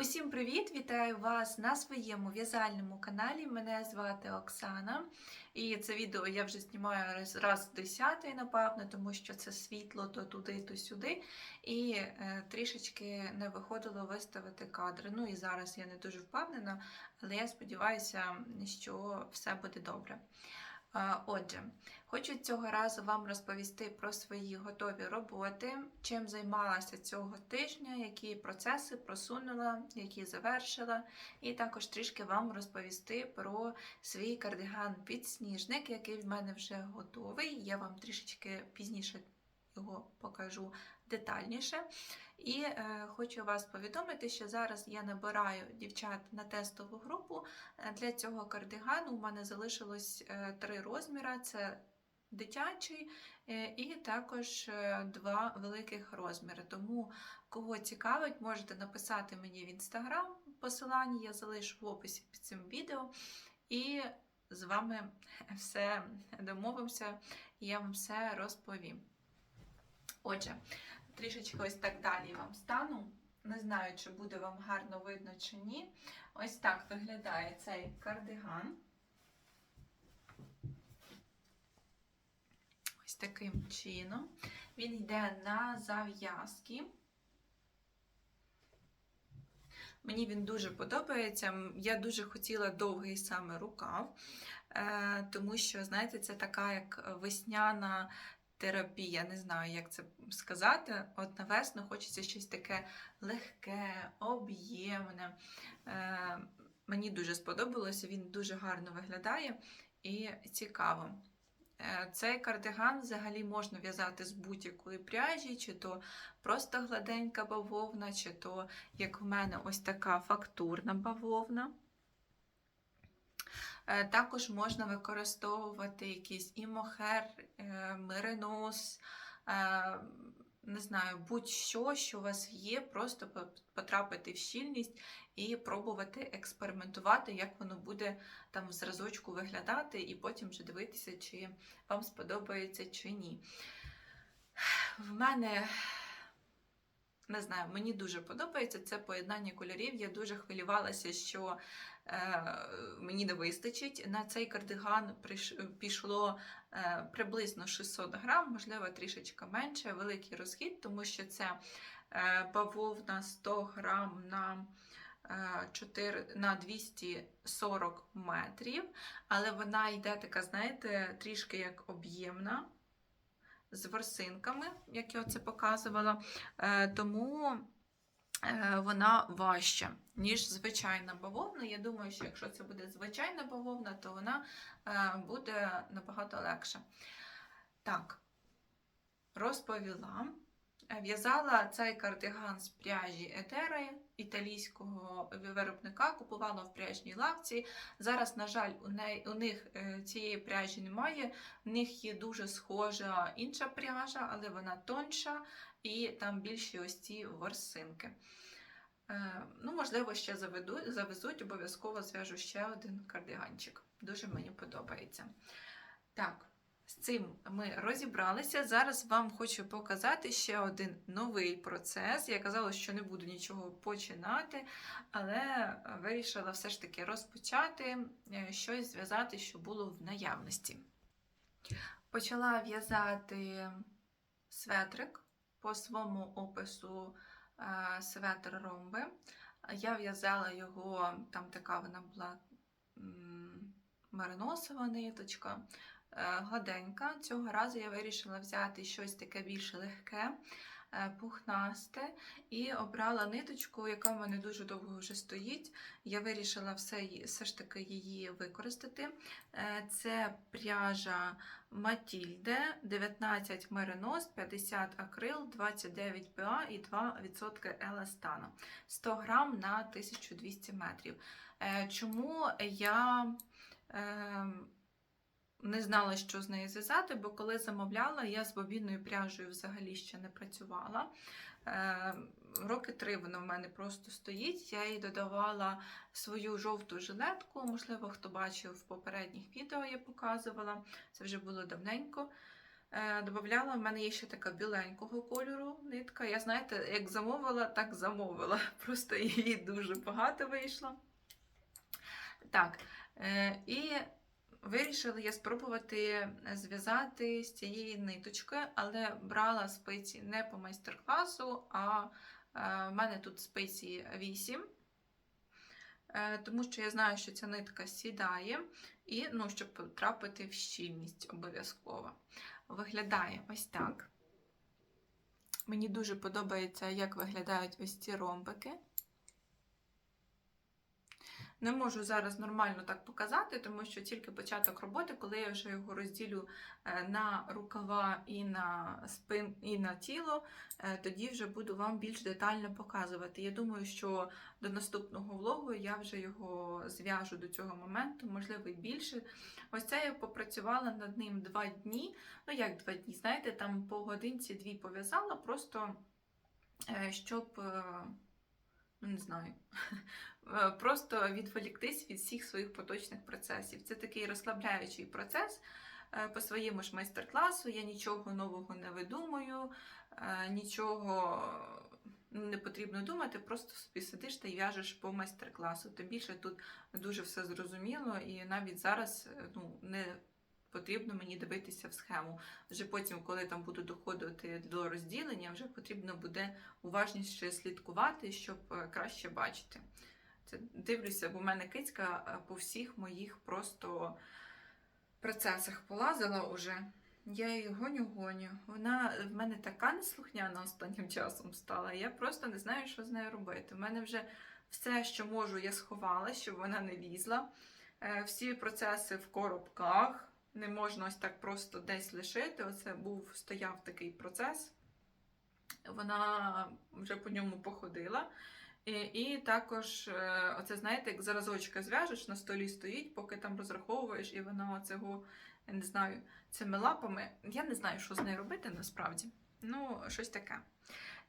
Усім привіт! Вітаю вас на своєму в'язальному каналі. Мене звати Оксана. І це відео я вже знімаю раз, десятий, напевно, тому що це світло то туди, то сюди. І е, трішечки не виходило виставити кадри. Ну і зараз я не дуже впевнена, але я сподіваюся, що все буде добре. Отже, хочу цього разу вам розповісти про свої готові роботи, чим займалася цього тижня, які процеси просунула, які завершила, і також трішки вам розповісти про свій кардиган-підсніжник, який в мене вже готовий. Я вам трішечки пізніше його покажу детальніше. І е, хочу вас повідомити, що зараз я набираю дівчат на тестову групу. Е, Для цього кардигану у мене залишилось е, три розміри: це дитячий е, і також два великих розміри. Тому, кого цікавить, можете написати мені в інстаграм. Посилання я залишу в описі під цим відео. І з вами все домовимося, я вам все розповім. Отже, трішечки ось так далі вам стану. Не знаю, чи буде вам гарно видно чи ні. Ось так виглядає цей кардиган. Ось таким чином. Він йде на зав'язки. Мені він дуже подобається. Я дуже хотіла довгий саме рукав, е, тому що, знаєте, це така як весняна терапія, не знаю, як це сказати. От на весну хочеться щось таке легке, об'ємне. Е, Мені дуже сподобалося, він дуже гарно виглядає і цікаво. Е, Цей кардиган взагалі можна в'язати з будь-якої пряжі, чи то просто гладенька бавовна, чи то, як в мене, ось така фактурна бавовна. Е, Також можна використовувати якийсь і мохер, е, е, не знаю, будь-що, що у вас є, просто потрапити в щільність і пробувати експериментувати, як воно буде там в зразочку виглядати, і потім вже дивитися, чи вам сподобається чи ні. В мене. Не знаю, мені дуже подобається це поєднання кольорів. Я дуже хвилювалася, що мені не вистачить. На цей кардиган пішло е, приблизно 600 грам, можливо, трішечки менше, великий розхід, тому що це е, бавовна 100 грам на, е, 4, на 240 метрів, але вона йде така, знаєте, трішки як об'ємна. З ворсинками, як я це показувала, Е, тому е, вона важча, ніж звичайна бавовна. Я думаю, що якщо це буде звичайна бавовна, то вона е, буде набагато легша. Так, розповіла. В'язала цей кардиган з пряжі Етери італійського виробника, купувала в пряжній лавці. Зараз, на жаль, у, неї, у них е, цієї пряжі немає. В них є дуже схожа інша пряжа, але вона тонша і там більші ось ці ворсинки. Е, Ну, можливо, ще заведу, завезуть, обов'язково зв'яжу ще один кардиганчик. Дуже мені подобається. Так, з цим ми розібралися. Зараз вам хочу показати ще один новий процес. Я казала, що не буду нічого починати, але вирішила все ж таки розпочати е, щось зв'язати, що було в наявності. Почала в'язати светрик по своєму опису е, светр ромби. Я в'язала його, там така вона була м, мериносова ниточка, е, гладенька. Цього разу я вирішила взяти щось таке більш легке, е, пухнасте, і обрала ниточку, яка в мене дуже довго вже стоїть. Я вирішила все, все ж таки її використати. Е, Це пряжа Матільде, 19 меринос, 50 акрил, 29 ПА і 2% еластану. 100 грам на 1200 метрів. Е, Чому я е, не знала, що з нею зв'язати, бо коли замовляла, я з бобінною пряжею взагалі ще не працювала. Е, Роки три вона в мене просто стоїть. Я їй додавала свою жовту жилетку. Можливо, хто бачив в попередніх відео, я показувала. Це вже було давненько. Е, Добавляла, в мене є ще така біленького кольору нитка. Я, знаєте, як замовила, так замовила. Просто її дуже багато вийшло. Так, е, і вирішила я спробувати зв'язати з цієї ниточки, але брала спиці не по майстер-класу, а е, в мене тут спиці 8. Е, Тому що я знаю, що ця нитка сідає, і ну, щоб потрапити в щільність обов'язково. Виглядає ось так. Мені дуже подобається, як виглядають ось ці ромбики. Не можу зараз нормально так показати, тому що тільки початок роботи, коли я вже його розділю е, на рукава і на спин, і на тіло, е, тоді вже буду вам більш детально показувати. Я думаю, що до наступного влогу я вже його зв'яжу до цього моменту, можливо, і більше. Ось це я попрацювала над ним два дні. Ну, як два дні, знаєте, там по годинці дві пов'язала, просто е, щоб. Ну, не знаю, Е, просто відволіктись від всіх своїх поточних процесів. Це такий розслабляючий процес е, по своєму ж майстер-класу. Я нічого нового не видумую, е, нічого не потрібно думати, просто собі сидиш та й в'яжеш по майстер-класу. Тим більше тут дуже все зрозуміло, і навіть зараз ну, не потрібно мені дивитися в схему. Вже потім, коли там буду доходити до розділення, вже потрібно буде уважніше слідкувати, щоб е, краще бачити. Це дивлюся, бо в мене кицька е, по всіх моїх просто процесах полазила уже. Я її гоню-гоню. Вона в мене така неслухняна останнім часом стала. Я просто не знаю, що з нею робити. У мене вже все, що можу, я сховала, щоб вона не лізла. Е, Всі процеси в коробках. Не можна ось так просто десь лишити. Оце був стояв такий процес. Вона вже по ньому походила. І, і також, е, оце знаєте, як заразочка зв'яжеш, на столі стоїть, поки там розраховуєш, і вона оцього, я не знаю, цими лапами. Я не знаю, що з нею робити насправді. Ну, щось таке.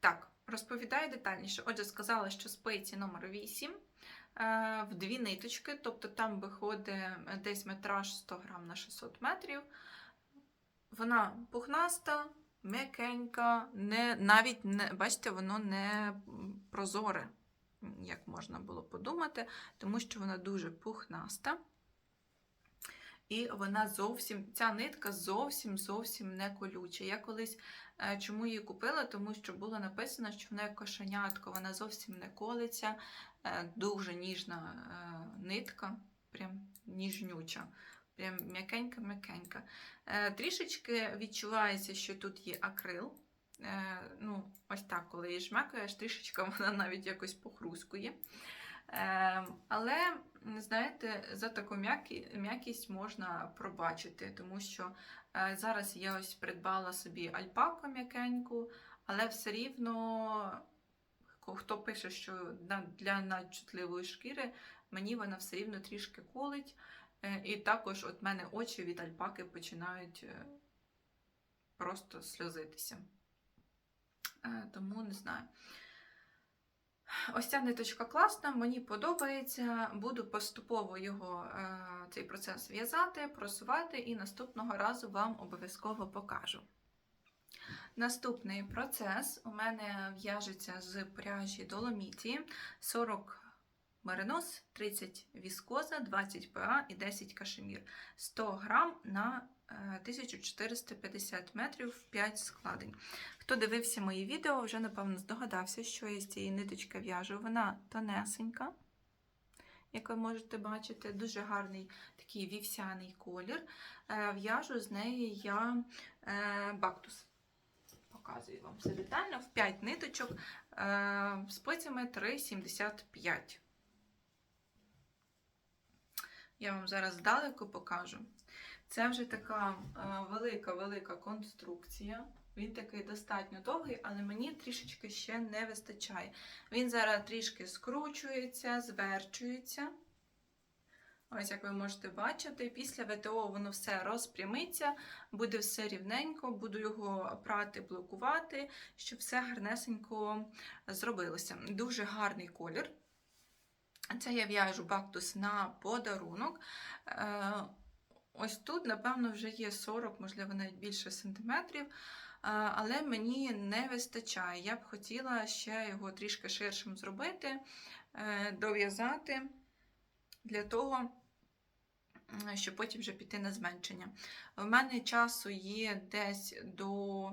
Так, розповідаю детальніше. Отже, сказала, що спиці номер 8 е, в дві ниточки, тобто там виходить десь метраж 100 грам на 600 метрів. Вона пухнаста, м'якенька, не, навіть не, бачите, воно не прозоре, як можна було подумати, тому що вона дуже пухнаста. І вона зовсім, ця нитка зовсім зовсім не колюча. Я колись е, чому її купила, тому що було написано, що вона як кошенятко, вона зовсім не колиться, е, дуже ніжна е, нитка, прям ніжнюча, прям м'якенька-м'якенька. Е, Трішечки відчувається, що тут є акрил. Ну, ось так, коли її жмакаєш, трішечки вона навіть якось похрускує. Е, Але, знаєте, за таку м'якість можна пробачити, тому що е, зараз я ось придбала собі альпаку м'якеньку, але все рівно, хто пише, що для надчутливої шкіри, мені вона все рівно трішки колить. Е, І також от мене очі від альпаки починають е, просто сльозитися. Е, Тому не знаю. Ось ця ниточка класна, мені подобається. Буду поступово його цей процес в'язати, просувати, і наступного разу вам обов'язково покажу. Наступний процес у мене в'яжеться з пряжі Доломіті 40 меринос, 30 віскоза, 20 ПА і 10 кашемір. 100 грам на е, 1450 метрів 5 складень. Хто дивився мої відео, вже напевно здогадався, що я з цієї ниточки в'яжу. Вона тонесенька, як ви можете бачити, дуже гарний такий вівсяний колір. Е, В'яжу з неї я е, бактус. Показую вам все детально. В 5 ниточок е, спицями 3,75. Я вам зараз здалеку покажу. Це вже така велика-велика конструкція. Він такий достатньо довгий, але мені трішечки ще не вистачає. Він зараз трішки скручується, зверчується. Ось, як ви можете бачити, після ВТО воно все розпрямиться, буде все рівненько, буду його прати, блокувати, щоб все гарнесенько зробилося. Дуже гарний колір. Це я в'яжу бактус на подарунок. Е, ось тут, напевно, вже є 40, можливо, навіть більше сантиметрів. Але мені не вистачає. Я б хотіла ще його трішки ширшим зробити, е, дов'язати для того, щоб потім вже піти на зменшення. У мене часу є десь до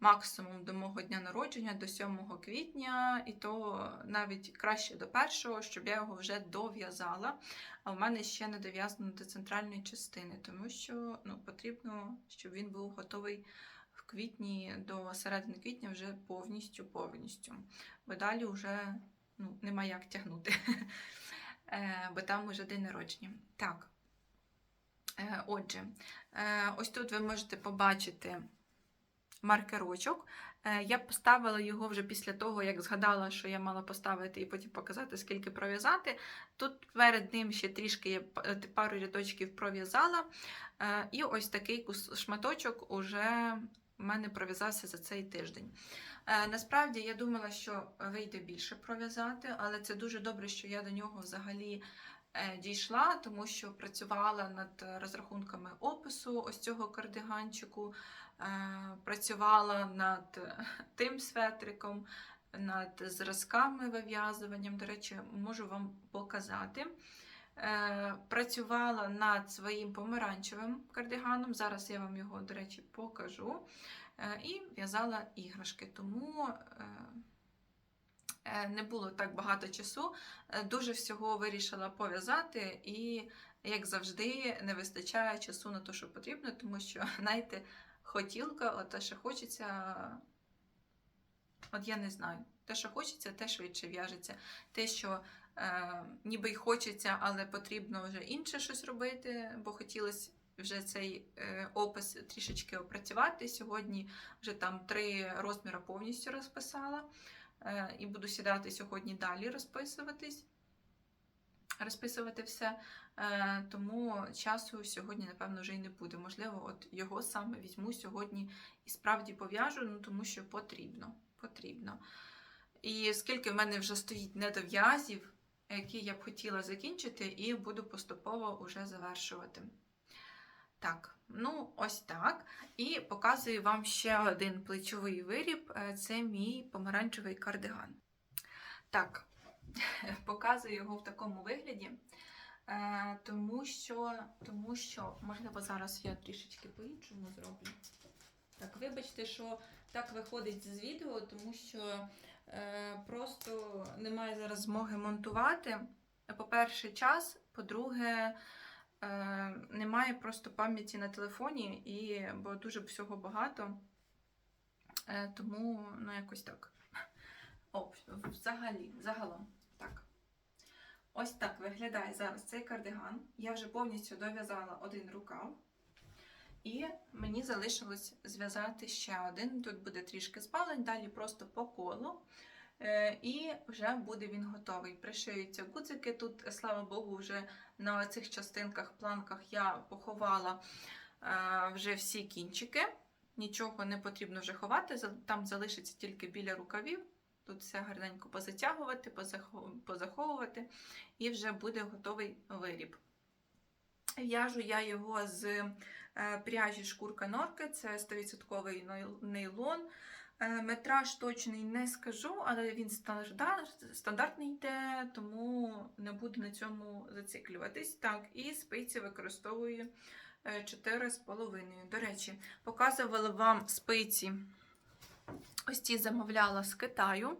максимум до мого дня народження, до 7 квітня, і то навіть краще до першого, щоб я його вже дов'язала. А в мене ще не дов'язано до центральної частини, тому що ну, потрібно, щоб він був готовий в квітні до середини квітня вже повністю повністю. Бо далі вже ну, нема як тягнути. Е, Бо там уже день народження. Так. Е, Отже, е, ось тут ви можете побачити маркерочок. Я поставила його вже після того, як згадала, що я мала поставити і потім показати, скільки пров'язати. Тут перед ним ще трішки я пару рядочків пров'язала. І ось такий шматочок уже в мене пров'язався за цей тиждень. Е, Насправді я думала, що вийде більше пров'язати, але це дуже добре, що я до нього взагалі е, дійшла, тому що працювала над розрахунками опису ось цього кардиганчику, е, працювала над тим светриком, над зразками вив'язуванням. До речі, можу вам показати. Е, Працювала над своїм помаранчевим кардиганом. Зараз я вам його, до речі, покажу. Е, І в'язала іграшки. Тому е, не було так багато часу. Дуже всього вирішила пов'язати, і, як завжди, не вистачає часу на те, що потрібно, тому що, знаєте, хотілка, от те, що хочеться, от я не знаю. Те, що хочеться, те швидше в'яжеться. Те, що ніби й хочеться, але потрібно вже інше щось робити, бо хотілося вже цей е, опис трішечки опрацювати. Сьогодні вже там три розміри повністю розписала. Е, і буду сідати сьогодні далі розписуватись. Розписувати все, Е, тому часу сьогодні, напевно, вже й не буде. Можливо, от його саме візьму сьогодні і справді пов'яжу, ну тому що потрібно. потрібно. І скільки в мене вже стоїть недов'язів, які я б хотіла закінчити, і буду поступово уже завершувати. Так, ну ось так. І показую вам ще один плечовий виріб Е, це мій помаранчевий кардиган. Так, показую його в такому вигляді. Е, тому що, тому що, можливо, зараз я трішечки по-іншому зроблю. Так, вибачте, що так виходить з відео, тому що просто немає зараз змоги монтувати. По-перше, час, по-друге, е, немає просто пам'яті на телефоні, і, бо дуже всього багато. Е, тому, ну, якось так. О, взагалі, загалом. Так. Ось так виглядає зараз цей кардиган. Я вже повністю дов'язала один рукав. І мені залишилось зв'язати ще один. Тут буде трішки спалень, далі просто по колу. Е, І вже буде він готовий. Пришиються гудзики. Тут, слава Богу, вже на цих частинках, планках я поховала е, вже всі кінчики. Нічого не потрібно вже ховати, там залишиться тільки біля рукавів. Тут все гарненько позатягувати, позаховувати, і вже буде готовий виріб. В'яжу я його з пряжі шкурка норки, це 100% нейлон. Е, Метраж точний не скажу, але він стандарт- стандартний йде, тому не буду на цьому зациклюватись. Так, і спиці використовую е, 4,5. До речі, показувала вам спиці. Ось ці замовляла з Китаю.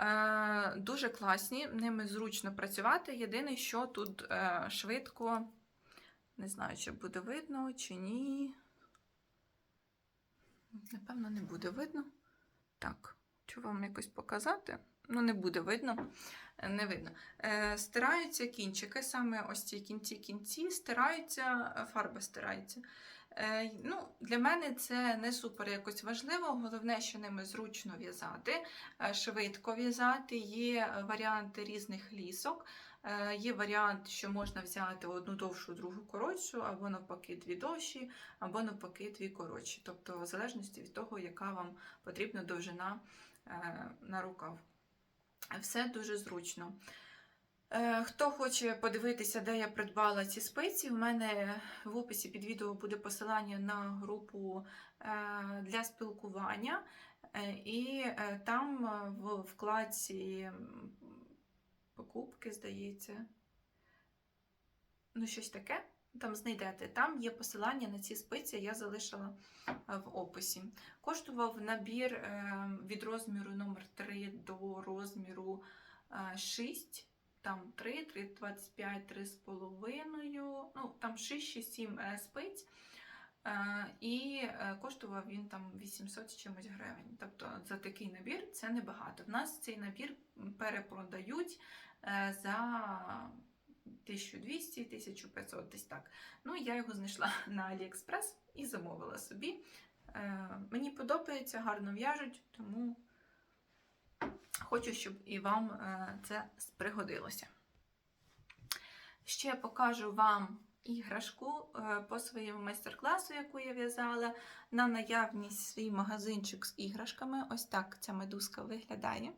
Е, Дуже класні, ними зручно працювати. Єдине, що тут е, швидко, не знаю, чи буде видно, чи ні. Напевно, не буде видно. Так, хочу вам якось показати. Ну, не буде видно. Не видно. Е, стираються кінчики, саме ось ці кінці-кінці, стираються, фарба стирається. Е, ну, для мене це не супер якось важливо. Головне, що ними зручно в'язати, е, швидко в'язати. Є варіанти різних лісок. Е, Є варіант, що можна взяти одну довшу, другу коротшу, або навпаки дві довші, або навпаки дві коротші. Тобто, в залежності від того, яка вам потрібна довжина е, на рукав. Все дуже зручно. Е, Хто хоче подивитися, де я придбала ці спиці, у мене в описі під відео буде посилання на групу для спілкування. І там в вкладці покупки, здається, ну щось таке. Там знайдете. Там є посилання на ці спиці, я залишила е, в описі. Коштував набір е, від розміру номер 3 до розміру е, 6. Там 3, 3, 25, 3 з половиною, ну там 6 чи 7 е, спиць. Е, І е, коштував він там 800 з чимось гривень. Тобто за такий набір це небагато. В нас цей набір перепродають е, за 1200-1500 десь так. Ну, я його знайшла на AliExpress і замовила собі. Мені подобається, гарно в'яжуть, тому хочу, щоб і вам це пригодилося. Ще покажу вам іграшку е, по своєму майстер-класу, яку я в'язала, на наявність свій магазинчик з іграшками. Ось так ця медузка виглядає.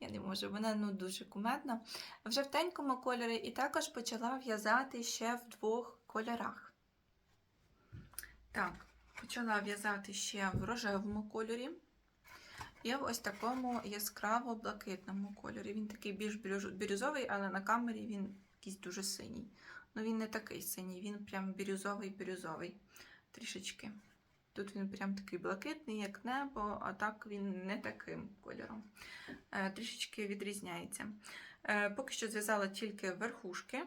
Я не можу, вона ну, дуже кумедна. В жовтенькому кольорі і також почала в'язати ще в двох кольорах. Так, почала в'язати ще в рожевому кольорі. І в ось такому яскраво-блакитному кольорі. Він такий більш бірюз- бірюзовий, але на камері він якийсь дуже синій. Ну він не такий синій, він прям бірюзовий-бірюзовий. Трішечки. Тут він прям такий блакитний, як небо, а так він не таким кольором. Е, трішечки відрізняється. Е, поки що зв'язала тільки верхушки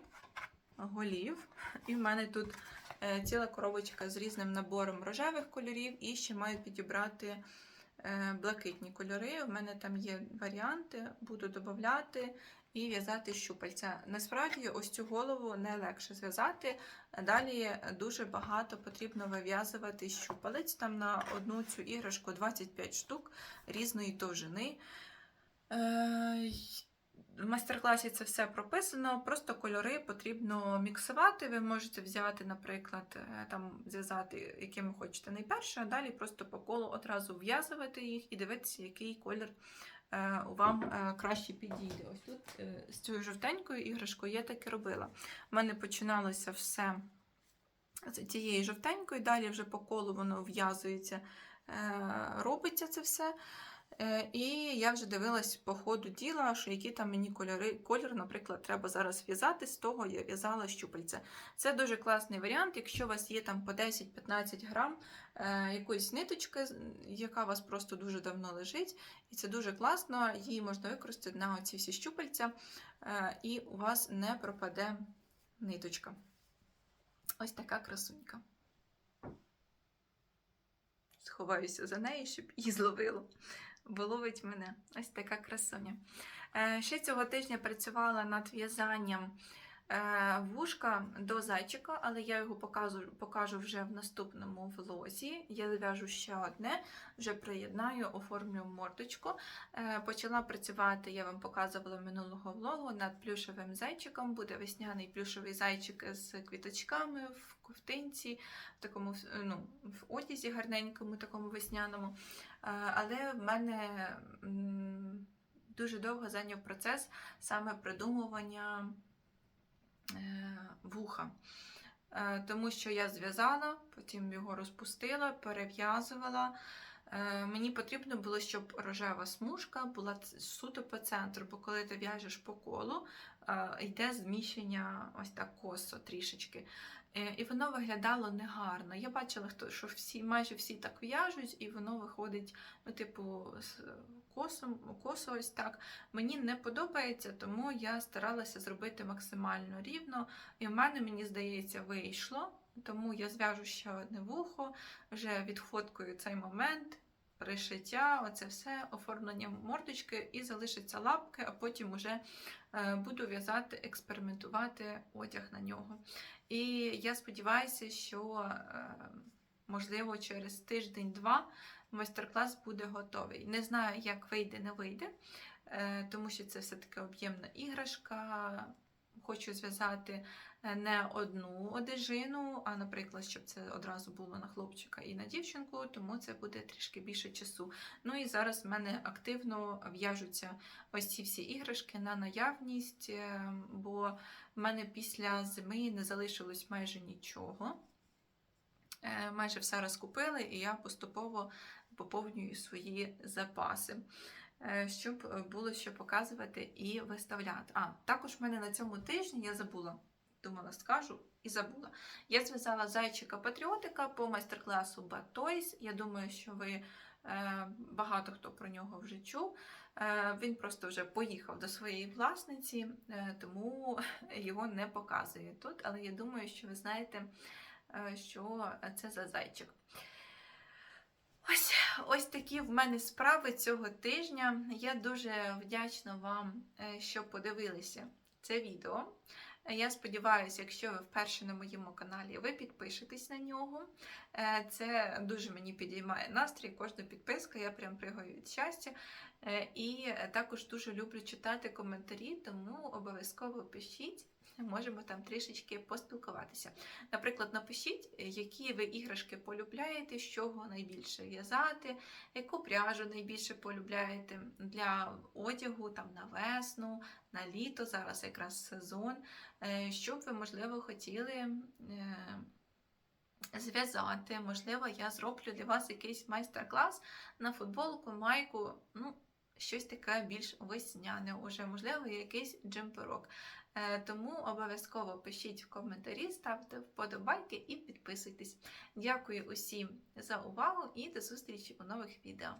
голів. І в мене тут е, ціла коробочка з різним набором рожевих кольорів, і ще маю підібрати блакитні кольори. У мене там є варіанти, буду додати і в'язати щупальця. Насправді, ось цю голову не легше зв'язати. Далі дуже багато потрібно вив'язувати щупалець. Там на одну цю іграшку 25 штук різної довжини. Е, В майстер-класі це все прописано, просто кольори потрібно міксувати. Ви можете взяти, наприклад, е, там зв'язати, якими хочете найперше, а далі просто по колу одразу в'язувати їх і дивитися, який колір вам е, краще підійде. Ось тут е, з цією жовтенькою іграшкою я так і робила. У мене починалося все з цієї жовтенької, далі вже по колу воно в'язується, е, робиться це все. Е, І я вже дивилась по ходу діла, що які там мені кольори, колір, наприклад, треба зараз в'язати, з того я в'язала щупальця. Це дуже класний варіант, якщо у вас є там по 10-15 грам е, якоїсь ниточки, яка у вас просто дуже давно лежить, і це дуже класно, її можна використати на оці всі щупальця, е, і у вас не пропаде ниточка. Ось така красунька. Сховаюся за нею, щоб її зловило. Бо ловить мене. Ось така красуня. Е, Ще цього тижня працювала над в'язанням е, вушка до зайчика, але я його покажу, покажу вже в наступному влозі. Я в'яжу ще одне, вже приєднаю, оформлю мордочку. Е, Почала працювати, я вам показувала минулого влогу, над плюшевим зайчиком. Буде весняний плюшевий зайчик з квіточками в ковтинці, в такому ну, в одязі гарненькому, такому весняному. Але в мене дуже довго зайняв процес саме придумування е, вуха. Е, Тому що я зв'язала, потім його розпустила, перев'язувала. Е, Мені потрібно було, щоб рожева смужка була суто по центру, бо коли ти в'яжеш по колу, йде зміщення ось так косо трішечки. Е, І воно виглядало негарно. Я бачила, що всі, майже всі так в'яжуть, і воно виходить, ну, типу, косом, косо ось так. Мені не подобається, тому я старалася зробити максимально рівно. І в мене, мені здається, вийшло. Тому я зв'яжу ще одне вухо, вже відфоткую цей момент, пришиття, оце все, оформлення мордочки і залишаться лапки, а потім вже е, буду в'язати, експериментувати одяг на нього. І я сподіваюся, що е, можливо через тиждень-два майстер-клас буде готовий. Не знаю, як вийде, не вийде, е, тому що це все-таки об'ємна іграшка. Хочу зв'язати не одну одежину, а, наприклад, щоб це одразу було на хлопчика і на дівчинку, тому це буде трішки більше часу. Ну і зараз в мене активно в'яжуться ось ці всі іграшки на наявність, е, бо в мене після зими не залишилось майже нічого. Е, Майже все розкупили, і я поступово поповнюю свої запаси, е, щоб було що показувати і виставляти. А, також в мене на цьому тижні я забула, думала, скажу і забула. Я зв'язала зайчика патріотика по майстер-класу Bad Toys. Я думаю, що ви е, багато хто про нього вже чув. Е, Він просто вже поїхав до своєї власниці, е, тому його не показую тут. Але я думаю, що ви знаєте, що це за зайчик. Ось, ось такі в мене справи цього тижня. Я дуже вдячна вам, що подивилися це відео. Е, Я сподіваюся, якщо ви вперше на моєму каналі, ви підпишетесь на нього. Е, Це дуже мені підіймає настрій. Кожна підписка, я прям пригаю від щастя. Е, І також дуже люблю читати коментарі, тому обов'язково пишіть. Можемо там трішечки поспілкуватися. Наприклад, напишіть, які ви іграшки полюбляєте, з чого найбільше в'язати, яку пряжу найбільше полюбляєте для одягу там на весну, на літо, зараз якраз сезон. Е, Що б ви, можливо, хотіли е, зв'язати. Можливо, я зроблю для вас якийсь майстер-клас на футболку, майку, ну, щось таке більш весняне, уже, можливо, якийсь джемперок. Е, Тому обов'язково пишіть в коментарі, ставте вподобайки і підписуйтесь. Дякую усім за увагу і до зустрічі у нових відео.